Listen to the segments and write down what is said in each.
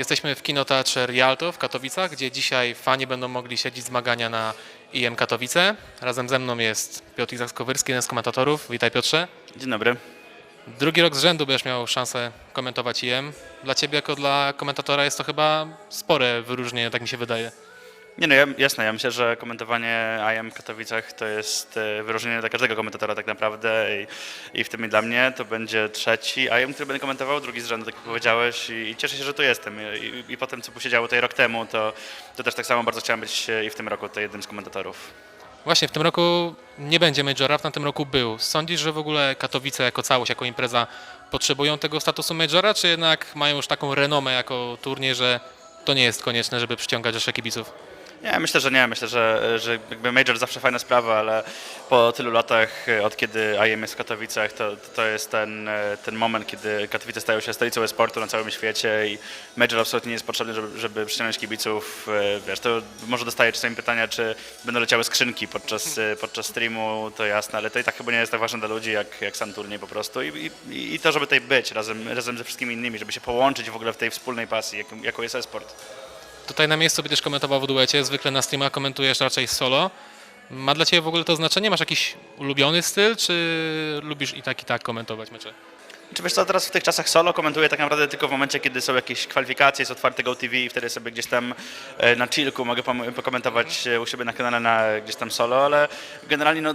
Jesteśmy w kinoteatrze Rialto w Katowicach, gdzie dzisiaj fani będą mogli śledzić zmagania na IM Katowice. Razem ze mną jest Piotr Izak-Skowyrski, jeden z komentatorów. Witaj Piotrze. Dzień dobry. Drugi rok z rzędu będziesz miał szansę komentować IM. Dla Ciebie jako dla komentatora jest to chyba spore wyróżnienie, tak mi się wydaje. Nie no, ja, jasne, ja myślę, że komentowanie IM w Katowicach to jest e, wyróżnienie dla każdego komentatora tak naprawdę i, i w tym i dla mnie to będzie trzeci IM, który będę komentował, drugi z rzędu, tak jak powiedziałeś i, i cieszę się, że tu jestem I, i, i po tym, co się działo tutaj rok temu, to, to też tak samo bardzo chciałem być e, i w tym roku tutaj jednym z komentatorów. Właśnie, w tym roku nie będzie Majora, w tamtym roku był. Sądzisz, że w ogóle Katowice jako całość, jako impreza potrzebują tego statusu Majora, czy jednak mają już taką renomę jako turniej, że to nie jest konieczne, żeby przyciągać jeszcze kibiców? Nie, myślę, że nie. Myślę, że, że jakby Major zawsze fajna sprawa, ale po tylu latach, e, od kiedy IM jest w Katowicach, to, to jest ten, e, ten moment, kiedy Katowice stają się stolicą e-sportu na całym świecie i Major absolutnie nie jest potrzebny, żeby, żeby przyciągnąć kibiców. E, Wiesz, to może dostaję czasami pytania, czy będą leciały skrzynki podczas, podczas streamu, to jasne, ale to i tak chyba nie jest tak ważne dla ludzi, jak, jak sam turniej po prostu. I, i, i to, żeby tutaj być razem, razem ze wszystkimi innymi, żeby się połączyć w ogóle w tej wspólnej pasji, jaką, jaką jest e-sport. Tutaj na miejscu będziesz komentował w duecie, zwykle na streamach komentujesz raczej solo. Ma dla Ciebie w ogóle to znaczenie? Masz jakiś ulubiony styl, czy lubisz i tak i tak komentować mecze? Czy wiesz co, teraz w tych czasach solo komentuję tak naprawdę tylko w momencie, kiedy są jakieś kwalifikacje, jest otwarte GoTV i wtedy sobie gdzieś tam e, na chillku mogę pokomentować e, u siebie na kanale na gdzieś tam solo, ale generalnie no,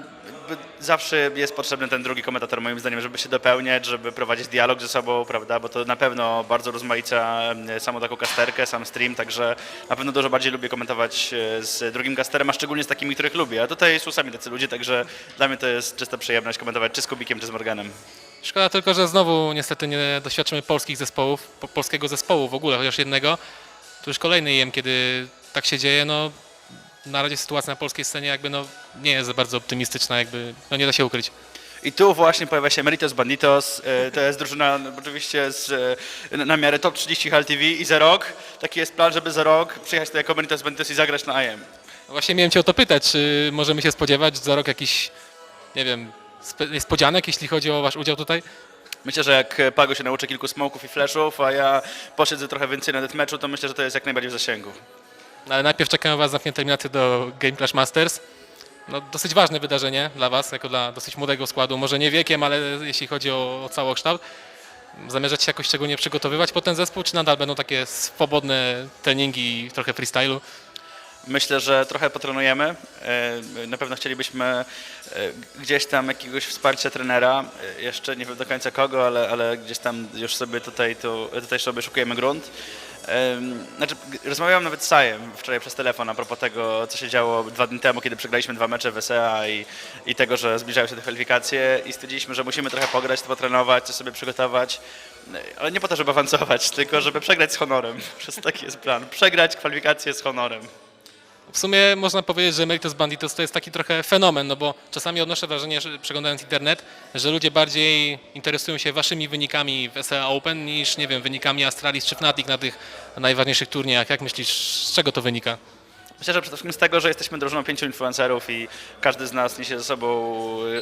zawsze jest potrzebny ten drugi komentator moim zdaniem, żeby się dopełniać, żeby prowadzić dialog ze sobą, prawda, bo to na pewno bardzo rozmaica samą taką kasterkę, sam stream, także na pewno dużo bardziej lubię komentować e, z drugim casterem, a szczególnie z takimi, których lubię. A tutaj są sami tacy ludzie, także dla mnie to jest czysta przyjemność komentować czy z Kubikiem, czy z Morganem. Szkoda tylko, że znowu niestety nie doświadczymy polskich zespołów, po- polskiego zespołu w ogóle, chociaż jednego. To już kolejny IM, kiedy tak się dzieje, no na razie sytuacja na polskiej scenie jakby no nie jest za bardzo optymistyczna, jakby no nie da się ukryć. I tu właśnie pojawia się Meritos Banditos. E, To jest drużyna no, oczywiście z, e, na miarę top 30 HL TV i za rok, taki jest plan, żeby za rok przyjechać tu jako Meritos Banditos i zagrać na. No Właśnie miałem Cię o to pytać, czy możemy się spodziewać za rok jakiś, nie wiem, niespodzianek, jeśli chodzi o Wasz udział tutaj? Myślę, że jak Pago się nauczy kilku smoków i flashów, a ja posiedzę trochę więcej na deathmatchu, to myślę, że to jest jak najbardziej w zasięgu. No, Ale najpierw czekają Was zamknięte eliminacje do Game Clash Masters. No, dosyć ważne wydarzenie dla Was, jako dla dosyć młodego składu. Może nie wiekiem, ale jeśli chodzi o, o całokształt. Zamierzacie się jakoś szczególnie przygotowywać po ten zespół, czy nadal będą takie swobodne treningi i trochę freestylu? Myślę, że trochę potrenujemy. E, Na pewno chcielibyśmy e, gdzieś tam jakiegoś wsparcia trenera. E, Jeszcze nie wiem do końca kogo, ale, ale gdzieś tam już sobie tutaj, tu, tutaj sobie szukujemy grunt. Znaczy, rozmawiałem nawet z Sajem wczoraj przez telefon a propos tego, co się działo dwa dni temu, kiedy przegraliśmy dwa mecze w SEA i, i tego, że zbliżają się te kwalifikacje i stwierdziliśmy, że musimy trochę pograć, to potrenować, coś sobie przygotować, ale nie po to, żeby awansować, tylko żeby przegrać z honorem. Przez taki jest plan. Przegrać kwalifikacje z honorem. W sumie można powiedzieć, że Meritos Banditos to jest taki trochę fenomen, no bo czasami odnoszę wrażenie, że przeglądając internet, że ludzie bardziej interesują się waszymi wynikami w SEA Open niż, nie wiem, wynikami Astralis czy Fnatic na tych najważniejszych turniejach. Jak myślisz, z czego to wynika? Myślę, że przede wszystkim z tego, że jesteśmy drużyną pięciu influencerów i każdy z nas niesie ze sobą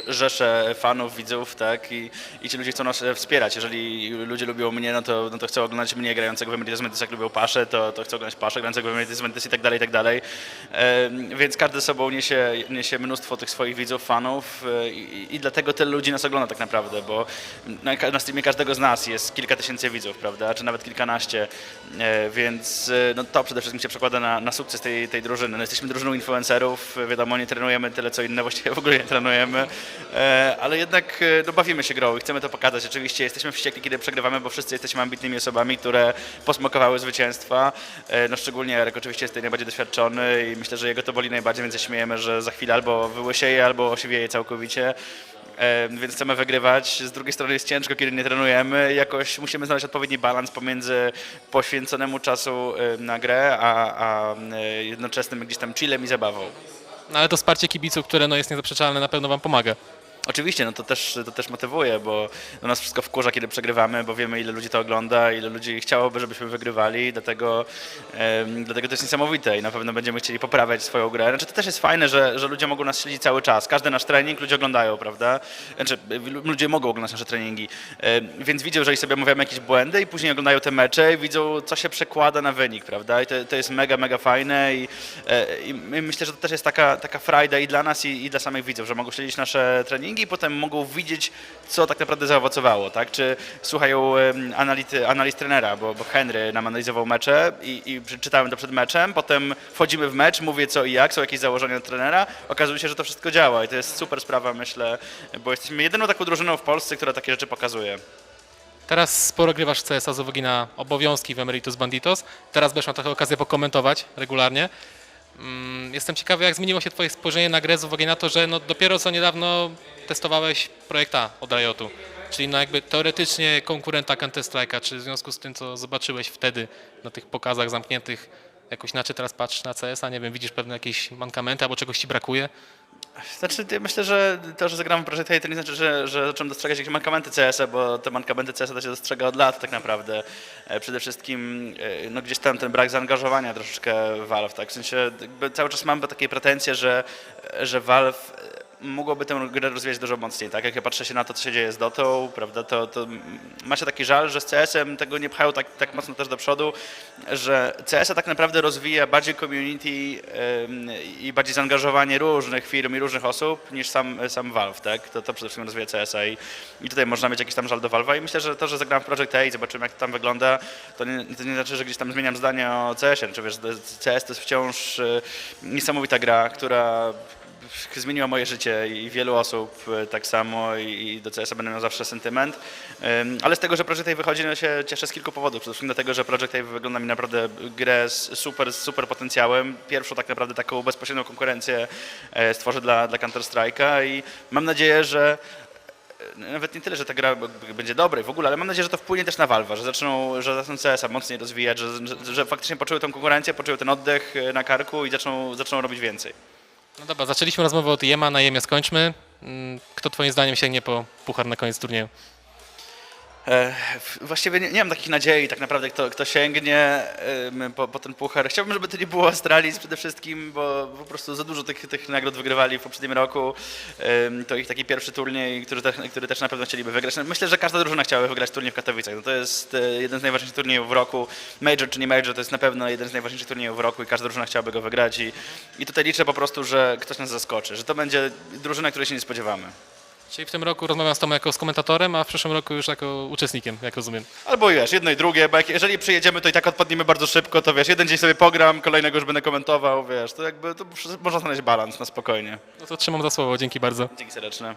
rzesze fanów, widzów, tak? I, i ci ludzie chcą nas e, wspierać. Jeżeli ludzie lubią mnie, no to, no to chcą oglądać mnie grającego w Emeritus Mentis, jak lubią Paszę, to, to chcą oglądać Paszę grającego w Emeritus Mentis i tak dalej, i tak dalej. Więc każdy ze sobą niesie, niesie mnóstwo tych swoich widzów, fanów e, i, i dlatego tyle ludzi nas ogląda tak naprawdę, bo na, na streamie każdego z nas jest kilka tysięcy widzów, prawda? Czy nawet kilkanaście, E, więc e, no, to przede wszystkim się przekłada na, na sukces tej, tej drużyny. No, jesteśmy drużyną influencerów, wiadomo, nie trenujemy tyle co inne, właściwie w ogóle nie trenujemy, e, ale jednak e, no, bawimy się grą i chcemy to pokazać. Oczywiście jesteśmy wściekli, kiedy przegrywamy, bo wszyscy jesteśmy ambitnymi osobami, które posmokowały zwycięstwa. E, No, szczególnie Jarek oczywiście jest tutaj najbardziej doświadczony i myślę, że jego to boli najbardziej, więc się śmiejemy, że za chwilę albo wyłysieje, albo osiwieje całkowicie. Więc chcemy wygrywać. Z drugiej strony jest ciężko, kiedy nie trenujemy. Jakoś musimy znaleźć odpowiedni balans pomiędzy poświęconemu czasu na grę, a, a jednoczesnym gdzieś tam chillem i zabawą. No ale to wsparcie kibiców, które no jest niezaprzeczalne, na pewno wam pomaga. Oczywiście, no to też, to też motywuje, bo do nas wszystko wkurza, kiedy przegrywamy, bo wiemy, ile ludzi to ogląda, ile ludzi chciałoby, żebyśmy wygrywali, dlatego, em, dlatego to jest niesamowite i na pewno będziemy chcieli poprawiać swoją grę. Znaczy, to też jest fajne, że, że ludzie mogą nas śledzić cały czas. Każdy nasz trening ludzie oglądają, prawda? Znaczy, lu- ludzie mogą oglądać nasze treningi, em, więc widzą, jeżeli sobie omawiamy jakieś błędy i później oglądają te mecze i widzą, co się przekłada na wynik, prawda? I to, to jest mega, mega fajne i, e, i my- myślę, że to też jest taka, taka frajda i dla nas, i, i dla samych widzów, że mogą śledzić nasze treningi i potem mogą widzieć, co tak naprawdę zaowocowało, tak? Czy słuchają anality, analiz trenera, bo, bo Henry nam analizował mecze i, i przeczytałem to przed meczem, potem wchodzimy w mecz, mówię co i jak, są jakieś założenia trenera, okazuje się, że to wszystko działa i to jest super sprawa, myślę, bo jesteśmy jedyną taką drużyną w Polsce, która takie rzeczy pokazuje. Teraz sporo grywasz w CS-a z uwagi na obowiązki w Emeritus Banditos. Teraz będziesz miał trochę okazję pokomentować regularnie. Mm, Jestem ciekawy, jak zmieniło się Twoje spojrzenie na grę z uwagi na to, że no dopiero co niedawno testowałeś projekta od Riotu, czyli no jakby teoretycznie konkurenta Counter-Strike'a, czy w związku z tym, co zobaczyłeś wtedy na tych pokazach zamkniętych, jakoś inaczej teraz patrzysz na CS-a, nie wiem, widzisz pewne jakieś mankamenty albo czegoś Ci brakuje? Znaczy, ja myślę, że to, że zagramy Project Hater nie znaczy, że, że zacząłem dostrzegać jakieś mankamenty CS-a, bo te mankamenty CS-a to się dostrzega od lat tak naprawdę. E, Przede wszystkim e, no, gdzieś tam ten brak zaangażowania troszeczkę Valve, tak? W sensie cały czas mam takie pretensje, że, że Valve e, mogłoby tę grę rozwijać dużo mocniej, tak? Jak ja patrzę się na to, co się dzieje z Dotą, prawda, to, to ma się taki żal, że z CS-em tego nie pchają tak, tak mocno też do przodu, że CS-a tak naprawdę rozwija bardziej community i bardziej zaangażowanie różnych firm i różnych osób niż sam, sam Valve, tak? To, to przede wszystkim rozwija CS-a i, i tutaj można mieć jakiś tam żal do Valve'a i myślę, że to, że zagram w Project A i zobaczymy jak to tam wygląda, to nie, to nie znaczy, że gdzieś tam zmieniam zdanie o CS-ie, czy wiesz, CS to jest wciąż y, niesamowita gra, która zmieniła moje życie i wielu osób e, tak samo i do CS-a będę miał zawsze sentyment. Ym, Ale z tego, że Project A wychodzi, no się cieszę z kilku powodów. Przede wszystkim dlatego, że Project A wygląda mi naprawdę grę z super, z super potencjałem. Pierwszą tak naprawdę taką bezpośrednią konkurencję e, stworzy dla, dla Counter-Strike'a i mam nadzieję, że e, nawet nie tyle, że ta gra będzie dobra i w ogóle, ale mam nadzieję, że to wpłynie też na Valve, że zaczną, że zaczną CS-a mocniej rozwijać, że, że, że faktycznie poczuły tą konkurencję, poczuły ten oddech na karku i zaczną, zaczną robić więcej. No dobra, zaczęliśmy rozmowę od Jema, na Jemie skończmy. Mm, Kto Twoim zdaniem sięgnie po puchar na koniec turnieju? E, Właściwie nie, nie mam takich nadziei tak naprawdę, kto, kto sięgnie po, po ten puchar. Chciałbym, żeby to nie było Astralis przede wszystkim, bo po prostu za dużo tych, tych nagród wygrywali w poprzednim roku. To ich taki pierwszy turniej, który, który też na pewno chcieliby wygrać. No, Myślę, że każda drużyna chciałaby wygrać turniej w Katowicach. No to jest e, jeden z najważniejszych turniejów w roku. Major czy nie major, to jest na pewno jeden z najważniejszych turniejów w roku i każda drużyna chciałaby go wygrać. I, i tutaj liczę po prostu, że ktoś nas zaskoczy, że to będzie drużyna, której się nie spodziewamy. Czyli w tym roku rozmawiam z Tomem jako z komentatorem, a w przyszłym roku już jako uczestnikiem, jak rozumiem. Albo wiesz, jedno i drugie, bo jak, jeżeli przyjedziemy, to i tak odpadniemy bardzo szybko, to wiesz, jeden dzień sobie pogram, kolejnego już będę komentował, wiesz, to jakby to można znaleźć balans na spokojnie. No to trzymam za słowo, dzięki bardzo. Dzięki serdeczne.